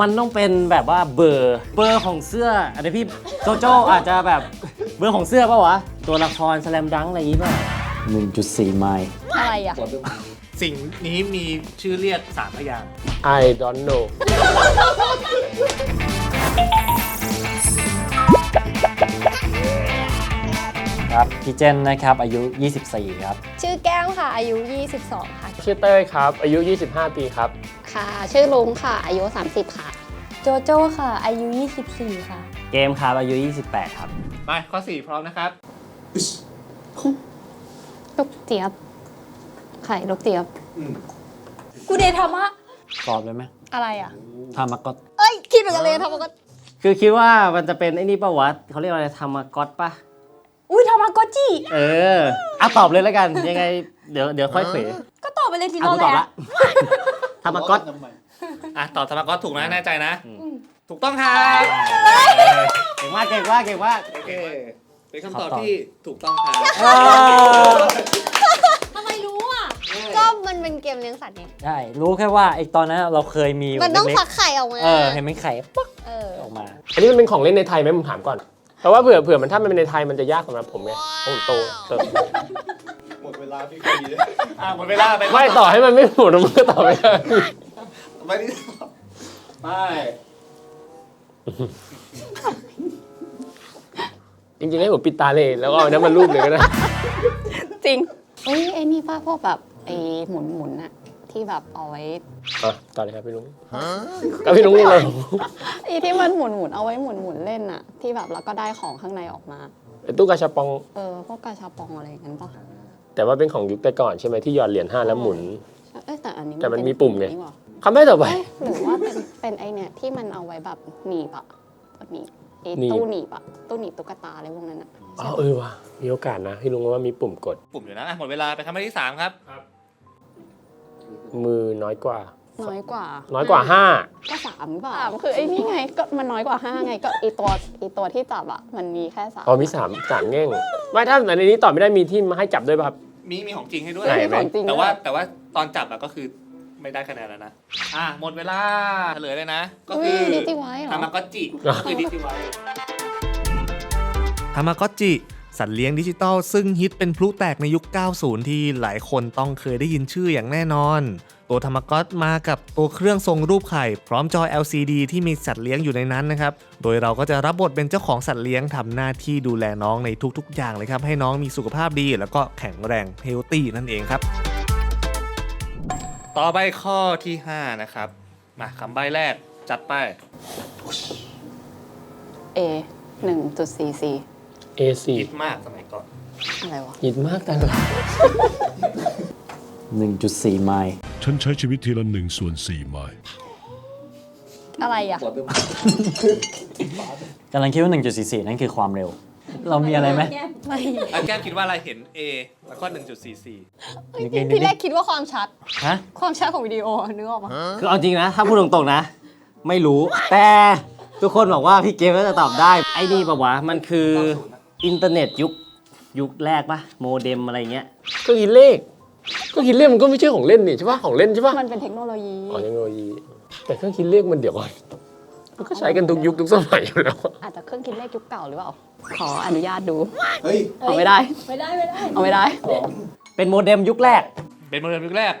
มันต้องเป็นแบบว่าเบอร์เบอร์ของเสื้ออันนี้พี่โจโจอาจจะแบบเบอร์ของเสื้อป่าวะ ตัวละครสแลมดังอะไรอย่างงี้ป่ะ1.4 ไมล์ อะไรอะ สิ่งนี้มีชื่อเรียกสามพยางค์ I don't know ครับพี่เจนนะครับอายุ 24 ครับ ชื่อแก้มค่ะ อายุ 22 ค่ะ ชื่อเต้ยครับ อายุ 25 ปีครับ ค่ะ ชื่อลุงค่ะ อายุ 30 ค่ะ โจโจ้ค่ะ อายุ 24 ค่ะ เกมครับอายุ 28 ครับ ไปข้อ 4 พร้อมนะครับลูกเจี๊ยบ ไข่ลูกเจี๊ยบ กูเดทามะ ตอบเลยไหมอะไรอะ ทามาก็เอ้ย คิดเหมือนกันเลยทามะก็คือคิดว่ามันจะเป็นไอ้นี่ป่าวะเขาเรียกว่าอะไรทามากอตป่ะ อุ้ยทามะโกจิเอออะตอบเลยแล้วกัน ยังไง เดี๋ยวเดี๋ยวค่อยเขวก็ตอบไปเลยทีอะโนกูตอบแหละละทามากอตอะตอบธรรมก๊อตถูกนะแน่ใจนะถูกต้องครับเก่งมากเก่งมากเก่งมากโอเคเป็นคำตอบขอตอบที่ถูกต้องครับเออทำไมรู้อะ ก็มันเป็นเกมเลี้ยงสัตว์ไงใช่รู้แค่ว่าไอ้ตอนนั้นเราเคยมีมันต้องเล็กฟักไข่ออกมาๆเออเห็นมันไข่ปึ๊กเออออกมา อันนี้มันเป็นของเล่นในไทยไหมผมถามก่อน เพราะว่าเผื่อเผื่อมันถ้ามันเป็นในไทยมันจะยากสำหรับผมไงเพราะผมโตเติบหมดเวลาพี่คุยเลยอะหมดเวลาไปไม่ต่อให้มันไม่หมดมันก็ต่อไม่ได้ไม่ได้ไปจริงๆให้ผมปิดตาเลยแล้วก็เอาน้ำมันรูปเลยก็ได้ จริงเอ้ยไอ้นี่ป้าพวกแบบไอ้หมุนหมุนๆอะ ที่แบบเอาไว้อะต่อเลยครับพี่ลุงกับพี่ลุงเลยไอ้ที่มันหมุนหมุนๆเอาไว้หมุนหมุนๆเล่นอะที่แบบแล้วก็ได้ของข้างในออกมา ไอ้ตู้กาชาปอง เออพวกกาชาปองอะไรอย่างนั้นปะแต่ว่าเป็นของยุคแต่ก่อนใช่ไหมที่หยอดเหรียญห้าแล้วหมุน เอ้ยแต่อันนี้แต่มันเป็มีปุ่มไง นี่หว่าคำได้ต่อไป เอ้ยหรือว่าเป็นเป็นไอเนี่ยที่มันเอาไว้แบบหนีบอะหนีบไอ้หนีบ ตู้หนีบอะตู้หนีบตุ๊กตาอะไรพวกนั้นอะอ๋อเออว่ะมีโอกาสนะพี่ลุงว่ามีปุ่มกด ปุ่มอยู่นะอะหมดเวลาไปคำใบ้ที่3ครับ มือน้อยกว่า น้อยกว่าน้อยกว่าห้าก็สามหรือเปล่าสามคือไอ้นี่ไงก็มันน้อยกว่าห้าไงก็ไอตัวไอตัวที่จับอะมันมีแค่สามอ๋อมีสามสามแง่ง ไม่ถ้าอันนี้ตอบไม่ได้มีที่มาให้จับด้วยป่ะครับ มีมีของจริงให้ด้วยไหนไม่ของจริงแต่ว่าด้วยแต่ว่าตอนจับอะก็คือไม่ได้คะแนนแล้วนะ อะหมดเวลาเฉลยเลยนะ ก็อุ้คืยอดิจิไว้เหรอ ทามากอจิอะคือดิจิไวทามากอจิ สัตว์เลี้ยงดิจิตอลซึ่งฮิตเป็นพลุแตกในยุค 90 ที่หลายคนต้องเคยได้ยินชื่ออย่างแน่นอน ตัวทามกอตมากับตัวเครื่องทรงรูปไข่ พร้อมจอ LCD ที่มีสัตว์เลี้ยงอยู่ในนั้นนะครับ โดยเราก็จะรับบทเป็นเจ้าของสัตว์เลี้ยงทำหน้าที่ดูแลน้องในทุกๆ อย่างเลยครับ ให้น้องมีสุขภาพดี แล้วก็แข็งแรงเฮลตี้นั่นเองครับ ต่อไปข้อที่ 5 นะครับ มาคำใบ้แรกจัดไปเอ หนึ่งจุดสี่สี่ A4 ฮิตมากสมัยก่อน อะไรวะ หินมากแต่ละ1.4 ไมล์ฉันใช้ชีวิตทีละหนึ่งส่วนสี่ไมล์อะไรอะ กำลังคิดว่า 1.44 นั่นคือความเร็ว เรามีอะไรไหม ไม่อันแก้มคิดว่าอะไรเห็น A แล้วก็ 1.44นึกที่นิดที่นิดแรกคิดว่าความชัด ฮะ ความชัดของวิดีโอนึกออกปะคือเอาจริงนะ ถ้าพูดตรงๆนะ ไม่รู้ แต่ทุกคนบอกว่าพี่เกมน่าจะตอบได้ ไอ้นี่ปะวะ มันคือ อินเทอร์เน็ตยุคยุคแรกปะโมเด็มอะไรเงี้ยก็คิดเลขก็คิดเลขมันก็ไม่ใช่ของเล่นนี่ใช่ป่ะของเล่นใช่ป่ะมันเป็นเทคโนโลยี อ๋อเทคโนโลยีแต่เครื่องคิดเลขมันเดี๋ยวก่อนมันก็ใช้กันทุกยุคทุกสมัยอยู่แล้วอะอาจจะเครื่องคิดเลขยุคเก่าหรือเปล่า ขออนุญาตดู เฮ้ย เอาไม่ได้ ไม่ได้ไม่ได้ เอาไม่ได้ เป็นโมเด็มยุคแรก เป็นโมเดลยุคแรก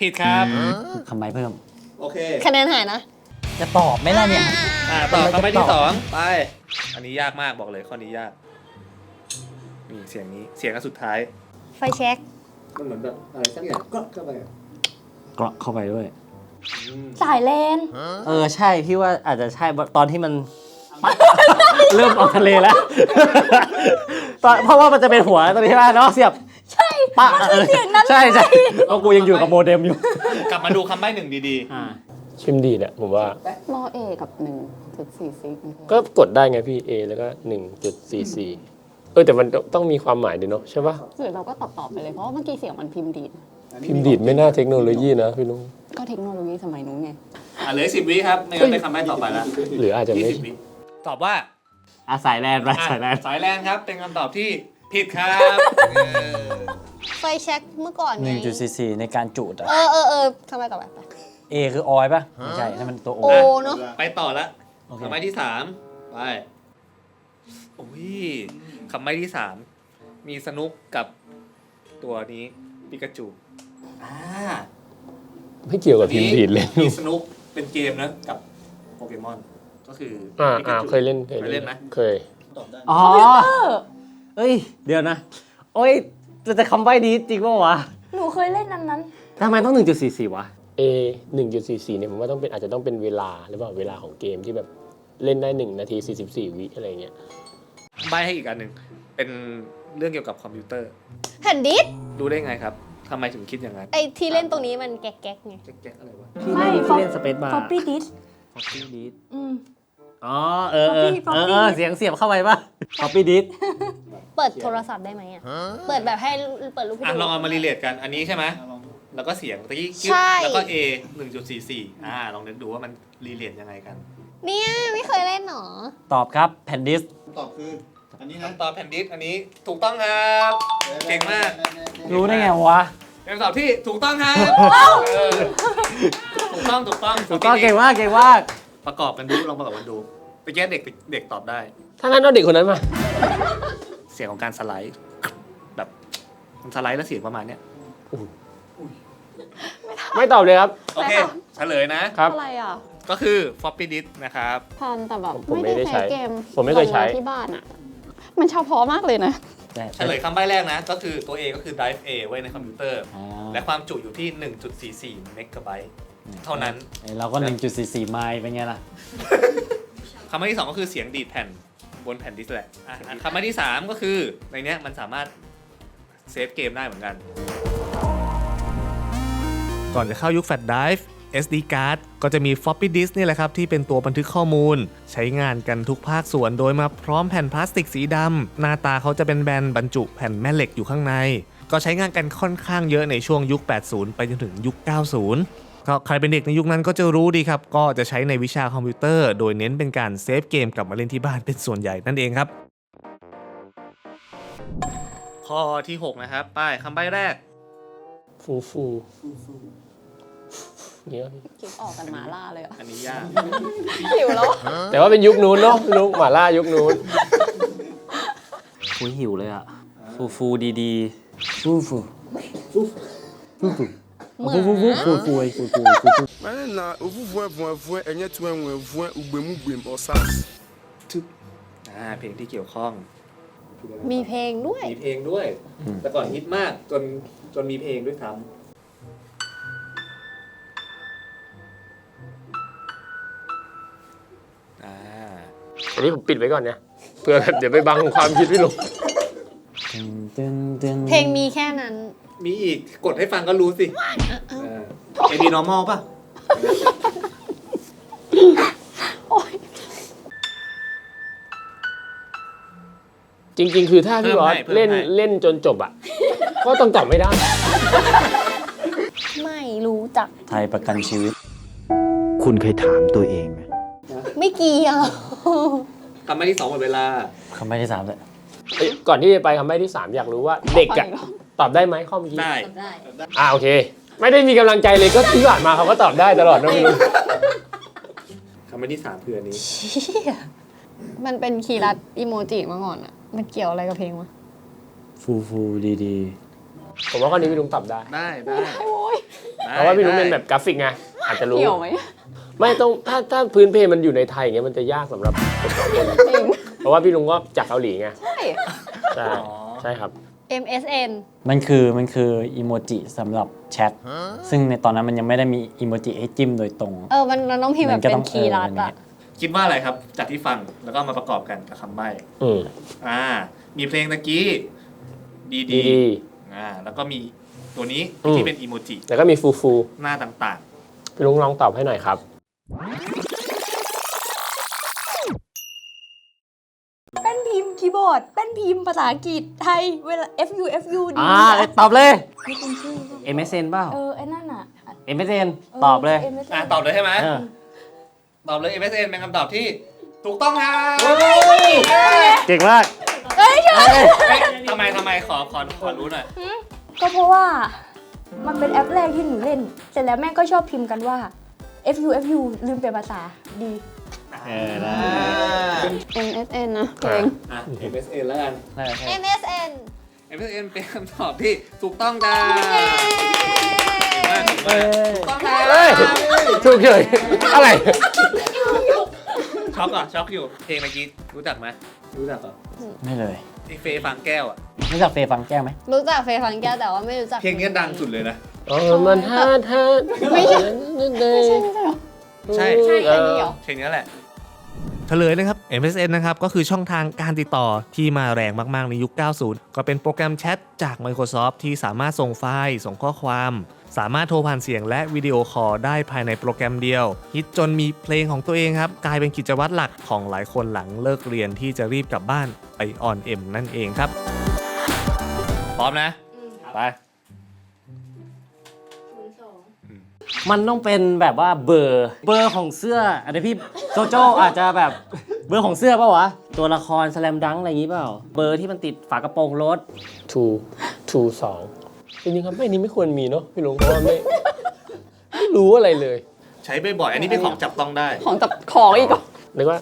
ผิดครับคำใบเพิ่ม โอเค คะแนนหายนะ จะตอบไหมล่ะเนี่ย อ่าต่อคำใบ้ที่สองไป อันนี้ยากมากบอกเลยข้อนี้ยาก นี่เสียงนี้เสียงอันสุดท้าย ไฟแช็กมันเหมือนแบบอะไรสักอย่างก็เข้าไปอะกรอกเข้าไปด้วยสายเลนเออใช่พี่ว่าอาจจะใช่ตอนที่มัน เริ่มออกทะเลแล้ว ตอนเพราะว่ามันจะเป็นหัวตอนนี้ใช่ไหมเนาะเสียบใช่ปะมันคือเสียงนั้นใช่ใช่เพราะกูยังอยู่กับโมเด็มอยู่กลับมาดูคำใบ้หนึ่งดีอ่าชิมดีแหละผมว่า รอเอกับหนึ่งจุดสี่สี่ก็กดได้ไงพี่ A แล้วก็หนึ่งจุดสี่สี่เออแต่มันต้องมีความหมายด้วยเนาะใช่ป่ะหรือเราก็ตอบตอบๆไปเลยเพราะว่าเมื่อกี้เสียงมันพิมพ์ดีดพิมพ์ดีดไม่น่าเทคโนโลยีนะพี่ลุงก็เทคโนโลยีสมัยนู้นไงๆอะเหลือสิบวิครับไม่งั้นเป็นคำใบ้ต่อไปละหรืออาจจะยี่ไม่สิบวิตอบว่าอาสายแลนด์ไปอะสายแลนด์สายแลนครับเป็นคำตอบที่ผิดครับไฟแช็กเมื่อก่อนหไงนึ่งจุดสี่สี่ในการจูดอะ เออเออเออทำไมต่อไปไป A คือออยป่ะ ไม่ใช่นั่นมันตัว O โอเนาะไปต่อละโอเค คำใบ้ที่สามไปโอ้ย คำใบ้ที่สามมีสนุกกับตัวนี้ปิกาจูอ่าไม่เกี่ยวกับพิมพ์ผิดเลย มีสนุกเป็นเกมนะกับโปเกมอน ก็คืออ่าปิอ่ากจู เคยเล่นเคยเล่นไหม เคย ตอบได้อ๋อเอ้ย เดี๋ยวนะ โอ้ยจะจะคำใบ้นี้จริงป่าวะหนูเคยเล่นนั้นนั้น ทำไมต้อง 1.44 วะ A 1.44เนี่ยผมว่าต้องเป็นอาจจะต้องเป็นเวลาหรือเปล่าเวลาของเกมที่แบบเล่นได้ 1 นาที 44 วิอะไรเงี้ย ใบให้อีกอันหนึ่งเป็นเรื่องเกี่ยวกับคอมพิวเตอร์ แผ่นดิสดูได้ไงครับทำไมถึงคิดอย่างนั้นไอที่เล่นตรงนี้มันแก๊กๆไง แจ๊กๆอะไรวะที่ไม่เล่นฟอที่เล่นสเปซบาร์ฟอปปี้ดิส Floppy disk อืม อ๋อเออเออ Floppy เออเออ Floppy เสียงเสียบเข้าไปป่ะ Floppy disk เปิดโทรศัพท์ได้ไหมอะ เปิดแบบให้เปิดรูปให้อะดู ลองเอามารีเลทกันอันนี้ใช่ไหมแล้วก็เสียงตะกี้กิ๊บใช่ แล้วก็ A 1.44อ่าลองนึกดูว่ามันรีเลทยังไงกัน เนี่ยไม่เคยเล่นหรอ ตอบครับแผ่นดิส ตอบคือ อันนี้นะคำตอบแผ่นดิสอันนี้ถูกต้องครับเก่งมากรู้ได้ไงวะเป็นคำตอบที่ถูกต้องครับเออถูกต้องถูกต้องถูกต้องเก่งมากเก่งมากประกอบกันดูลองประกอบกันดูตะกี้เด็กเด็กตอบได้ ถ้างั้นเอาเด็กคนนั้นมา เสียงของการสไลด์แบบมันสไลด์แล้วเสียงประมาณเนี้ยไม่ตอบเลยครับ โอเคเฉลยนะ ครับ อะไรอะ ก็คือ floppy disk นะครับพันแต่แบบผมไม่ไม่ได้ได้ใช้ใช้เกมผมไม่เคยใช้ลงาที่บ้านอะ มันเฉพาะมากเลยนะแต่เฉลยคำใบ้แรกนะ ก็คือตัว A ก็คือ drive A ไว้ในคอมพิวเตอร์ อ่าและความจุอยู่ที่ 1.44 เมกะไบต์ เท่านั้นไอ้เราก็ 1.44 ไมล์เป็นไงล่ะ คำใบ้ที่ 2 ก็คือเสียงดีดแผ่นบนแผ่นดิสก์แหละอะคำใบ้ที่ 3 ก็คือในเนี้ยมันสามารถเซฟเกมได้เหมือนกัน ก่อนจะเข้ายุคแฟลชไดรฟ์ SD card ก็จะมี floppy disk นี่แหละครับที่เป็นตัวบันทึกข้อมูล ใช้งานกันทุกภาคส่วนโดยมาพร้อมแผ่นพลาสติกสีดำหน้าตาเขาจะเป็นแบนบรรจุแผ่นแม่เหล็กอยู่ข้างใน ก็ใช้งานกันค่อนข้างเยอะในช่วงยุค 80 ไปจนถึงยุค 90ก็ใครเป็นเด็กในยุคนั้นก็จะรู้ดีครับ ก็จะใช้ในวิชาคอมพิวเตอร์ โดยเน้นเป็นการเซฟเกมกลับมาเล่นที่บ้านเป็นส่วนใหญ่นั่นเองครับ ข้อที่ 6 นะครับ ป้ายคำใบ้แรก ฟูฟู เนี่ยพี่คิดออกกันหมาล่าเลยอะอันนี้ยากหิวแล้วแต่ว่าเป็นยุคนู้นเนาะยุคหมาล่ายุคนู้นฟูหิวเลยอะ ฟูฟูดีดีฟูฟูฟูฟูฟูฟูฟูฟูฟูฟูฟูฟูฟู Mane na ovuvue vuevue enye tue nwevue ugbemugblem osas. อ่าเพลงที่เกี่ยวข้อง มีเพลงด้วย มีเพลงด้วย แต่ก่อนฮิตมากจนจนมีเพลงด้วยซ้ำ อันนี้ผมปิดไว้ก่อนเนี่ยเพื่อแบบเดี๋ยวไปบังความคิดพี่ลุงตึงตึงตึงเพลงมีแค่นั้น มีอีกกดให้ฟังก็รู้สิเอบีนอร์มอลป่ะ จริง ๆ คือถ้าพี่บอสเล่นเล่นจนจบอะ ก็ต้องตอบไม่ได้ ไม่รู้จัก ไทยประกันชีวิต คุณเคยถามตัวเองไหมไม่เกี่ยว คำใบ้ที่สองหมดเวลา คำใบ้ที่สามเลยเอ้ยก่อนที่จะไปคำใบ้ที่ 3 อยากรู้ว่าเด็กอะตอบได้ไหมข้อเมื่อกี้ได้อ่าโอเค ไม่ได้มีกำลังใจเลยก็ที่ผ่านมาเขาก็ตอบได้ตลอดนะพี่ลุงคำใบ้ที่สามคืออันนี้มันเป็นคีย์รัดอีโมจิมาก่อนอะมันเกี่ยวอะไรกับเพลงวะฟูฟูดีดีผมว่าข้อนี้พี่ลุงตอบได้ได้ได้โอ้ยเพราะว่าพี่ลุงเป็นแบบกราฟิกไงอาจจะรู้ เกี่ยวไหม ไม่ต้องถ้าถ้าพื้นเพมันอยู่ในไทยอย่างเงี้ยมันจะยากสำหรับคนสองคนจริง เพราะว่าพี่ลุงก็จากเกาหลีไงใช่ ใช่ใช่ครับ MSN มันคือมันคืออีโมจิสำหรับแชทซึ่งในตอนนั้นมันยังไม่ได้มีอีโมจิให้จิ้มโดยตรง เออ มันมันต้องพิมพ์แบบมันก็เป็ต้อนงคีย์รัดเอออะคิดว่าอะไรครับ จากที่ฟังแล้วก็มาประกอบกันกับคำใบ้อืมอ่า มีเพลงตะกี้ดีดีดีดี อ่าแล้วก็มีตัวนี้อืม ที่เป็นอีโมจิ แล้วก็มีฟูฟูหน้าต่างพี่ลุงลองตอบให้หน่อยครับ เป็นพิมพ์คีย์บอร์ด เป็นพิมพ์ภาษาอังกฤษไทย เวลา FU FU ดีอ่าตอบเลย นี่เป็นชื่อ MSN เปล่า เออ ไอ้นั่นอะ MSN ตอบเลยอๆ MSN อ่าตอบเลยใช่ไหมเออ ตอบเลย MSN เป็นคำตอบที่ถูกต้องครับเก่งมากเฮ้ยทำไมทำไมขอขอขอรู้หน่อย ก็เพราะว่ามันเป็นแอปแรกที่หนูเล่น เสร็จแล้วแม่งก็ชอบพิมพ์กันว่า FU FU ลืมเปลี่ยนภาษาดี เออได้ MSN นะเพลง อะ MSN แล้วกัน MSN MSN เป็นคำตอบที่ถูกต้องจ้าเออเฮ้ย ถูกเฉยอะไร ช็อกอะช็อกอยู่ เพลงเมื่อกี้รู้จักไหมรู้จักเหรอไม่เลยไอเฟย์ฟังแก้วอะรู้จักเฟย์ฟังแก้วไหมรู้จักเฟย์ฟังแก้วแต่ว่าไม่รู้จักเพลงนี้ดังสุดเลยนะ อ๋อมันฮาดฮาดไม่ใช่ไม่ใช่ไม่ใช่ไม่ใช่เหรอใช่ใช่อันนี้เหรอ เพลงนี้แหละ เฉลยนะครับ MSN นะครับ ก็คือช่องทางการติดต่อที่มาแรงมาก ๆ ในยุค 90 ก็เป็นโปรแกรมแชทจาก Microsoft ที่สามารถส่งไฟล์ ส่งข้อความ สามารถโทรผ่านเสียงและวิดีโอคอลได้ภายในโปรแกรมเดียว ฮิตจนมีเพลงของตัวเองครับ กลายเป็นกิจวัตรหลักของหลายคนหลังเลิกเรียนที่จะรีบกลับบ้านไปออนเอ็มนั่นเองครับ พร้อมนะ ไป มันต้องเป็นแบบว่าเบอร์เบอร์ของเสื้ออันนี้พี่โจโจอาจจะแบบเบอร์ของเสื้อเปล่าวะตัวละครสแลมดังอะไรอย่างงี้เปล่า เบอร์ที่มันติดฝากระโปรงรถ ทูทูสองจริงๆครับไม่นี้ไม่ควรมีเนาะพี่ลุงเพราะว่าไม่ไม่รู้อะไรเลยใช้บ่อยๆอันนี้เป็นของจับต้องได้ ของจับของอีกเหรอนึกว่า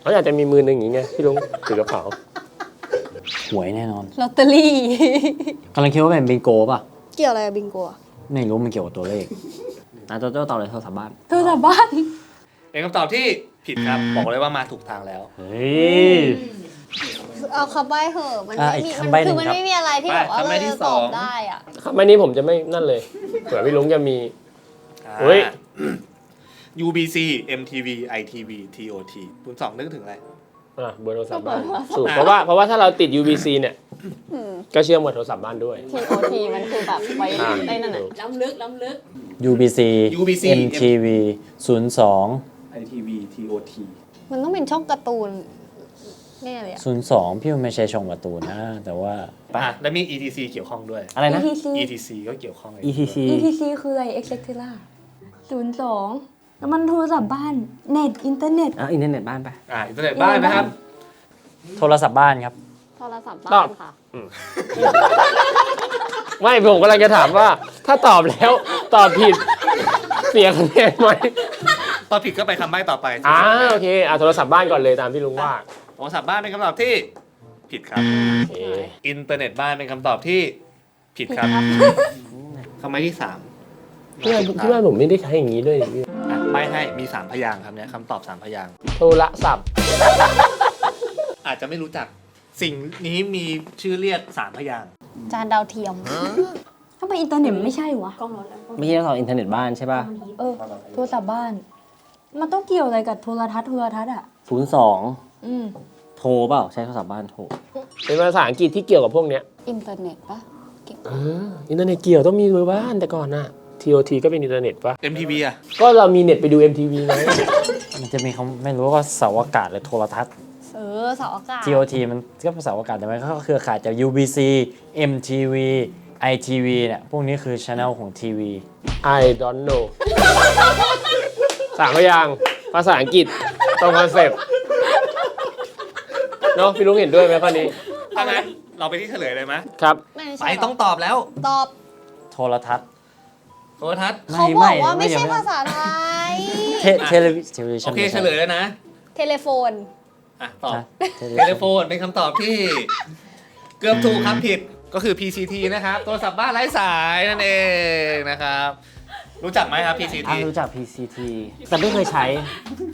เขาอาจจะมีมือหนึ่งอย่างเงี้ยพี่ลุงถือกระเป๋าหวยแน่นอนลอตเตอรี่ กำลังคิดว่าเป็นบิงโกป่ะ เกี่ยวอะไรกับบิงโกอะ ไม่รู้มันเกี่ยวกับตัวเลขอะโจโจตอบเลยโทรศัพท์บ้านโทรศัพท์บ้านเป็นคำตอบที่ผิดครับ บอกเลยว่ามาถูกทางแล้ว เฮ้ย เอาคำใบ้เหอะมันอะไม่อีมีกมันคำใบ้หนึ่คืองมันครับไม่มีอะไรที่แบบว่าไปคำใบ้เราที่จะสตอองบได้อะครับไม่นี้ผมจะไม่นั่นเลย เผื่อพี่ลุงจะมีเฮ้ย UBC MTV ITV TOT คุณสองนึกถึงอะไร อะเบอร์โทรศัพท์บ้านสูตรเพราะว่าเพราะว่าถ้าเราติด UBC เนี่ย ก็เชื่อมกับโทรศัพท์บ้านด้วย TOT มันคือแบบไว้อ่า ได้นั่นน่ะ ล้ำลึกล้ำลึก UBC UBC MTV 02 ITV TOT มันต้องเป็นช่องการ์ตูนแน่เลยอะ02 พี่มันไม่ใช่ช่องการ์ตูนนะ แต่ว่าอะแล้วมี ETC เกี่ยวข้องด้วย อะไรนะ ETC ETC ก็เกี่ยวข้องเลย ETC ETC คืออะไร e x e c t r a ศูนย์สองแล้วมันโทรศัพท์บ้าน เน็ต อินเทอร์เน็ต อะอินเทอร์เน็ตบ้านไป อ่าอินเทอร์เน็ตบ้านนะครับ โทรศัพท์บ้านครับ โทรศัพท์ตบ้าอบ นค่ะ ไม่ผมกำลังจะถามว่า ถ้าตอบแล้วตอบผิด เสียคะแนนไหมตอบผิดก็ไปคำใบ้ต่อไปอ่าโอเคอะโทรศัพท์บ้านก่อนเลยตามที่ลุงว่าโทรศัพท์บ้านเป็นคำตอบที่ผิดครับ โอเคอินเทอร์เน็ตบ้านเป็นคำตอบที่ผิดครับคำใบ้ที่สามเพื่อนเพื่อนผมไม่ได้ใช้อย่างนี้ด้วยนี่อะใบให้มีสามพยางค์ครับเนี่ยคำตอบสามพยางค์โทรศัพท์อาจจะไม่รู้จัก สิ่งนี้มีชื่อเรียกสามพยางค์จานดาวเทียมทำไมอินเทอร์เน็ตมันไม่ใช่วะไม่ใช่โทรศัพท์อินเทอร์เน็ตบ้านใช่ป่ะเออ โทรศัพท์บ้าน มันต้องเกี่ยวอะไรกับโทรทัศน์โทรทัศน์อะ02อืม โทรเปล่า ใช้โทรศัพท์บ้านโทร เป็นภาษาอังกฤษที่เกี่ยวกับพวกเนี้ยอินเทอร์เน็ตปะเอออินเทอร์เน็ตเกี่ยวต้องมีเบอร์บ้านแต่ก่อนน่ะ TOT ก็เป็นอินเทอร์เน็ตปะ MTV อะก็เรามีเน็ตไปดู MTV ไง มันจะมีคำไม่รู้ว่าเสาอากาศหรือโทรทัศน์เออเสาอากาศ TOT มันก็เป็นเสาอากาศแต่มันก็เครือข่ายจาก UBC MTV ITV เนี่ยพวกนี้คือช anel ของทีวี I don't know สามพยางค์ภาษาอังกฤษตรงคอนเซปต์เนาะพี่ลุงเห็นด้วยไหมข้อนี้ถ้างั้นเราไปที่เฉลยเลยไหมครับ ไม่ไปใช่หรต้องตอบแล้วตอบ โทรทัศน์โทรทัศน์เขาบอกว่าไม่ใช่ภาษาไทย เทเทเลวิเทเลวิชัโอนเคเฉลยแล้วนะ เทเลโฟน อะตอบเทเทเลโฟนเป็นคำตอบที่ เกือบถูกครับผิดก็คือ PCT นะครับโทรศัพท์บ้านไร้สายนั่นเองนะครับ รู้จักไหมครับ PCT อะรู้จัก PCT แต่ไม่เคยใช้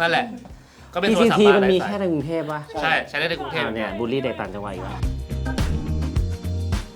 นั่นแหละ ก็เป็นโทรศัพ PCT ท์บ้านมันไร้มีสาแค่ยในกรุงเทพป่ะใช่ใช้ได้ในกรุงเทพอ่าเนี่ยบูลลี่เด็กต่างจังหวัดอีกแล้ว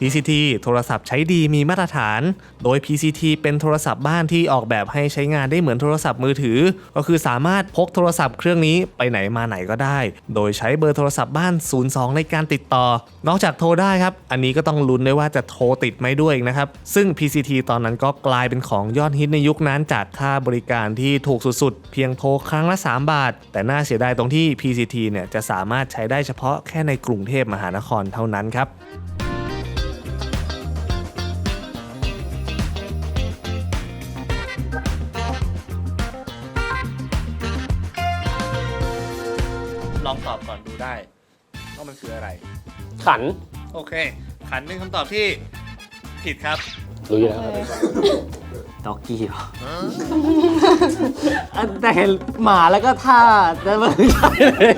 PCT โทรศัพท์ใช้ดีมีมาตรฐาน โดย PCT เป็นโทรศัพท์บ้านที่ออกแบบให้ใช้งานได้เหมือนโทรศัพท์มือถือ ก็คือสามารถพกโทรศัพท์เครื่องนี้ไปไหนมาไหนก็ได้ โดยใช้เบอร์โทรศัพท์บ้าน 02 ในการติดต่อ นอกจากโทรได้ครับ อันนี้ก็ต้องลุ้นด้วยว่าจะโทรติดไหมด้วยนะครับ ซึ่ง PCT ตอนนั้นก็กลายเป็นของยอดฮิตในยุคนั้นจากค่าบริการที่ถูกสุดๆ เพียงโทรครั้งละ 3 บาท แต่น่าเสียดายตรงที่ PCT เนี่ยจะสามารถใช้ได้เฉพาะแค่ในกรุงเทพมหานครเท่านั้นครับ ลองตอบก่อนดูได้ว่ามันคืออะไร ขัน โอเค ขันเป็นคำตอบที่ผิดครับรู้อยู่แล้วครับด็อกกี้เหรออันแต่เห็นหมาแล้วก็ท่าแต่ไม่ใช่เลย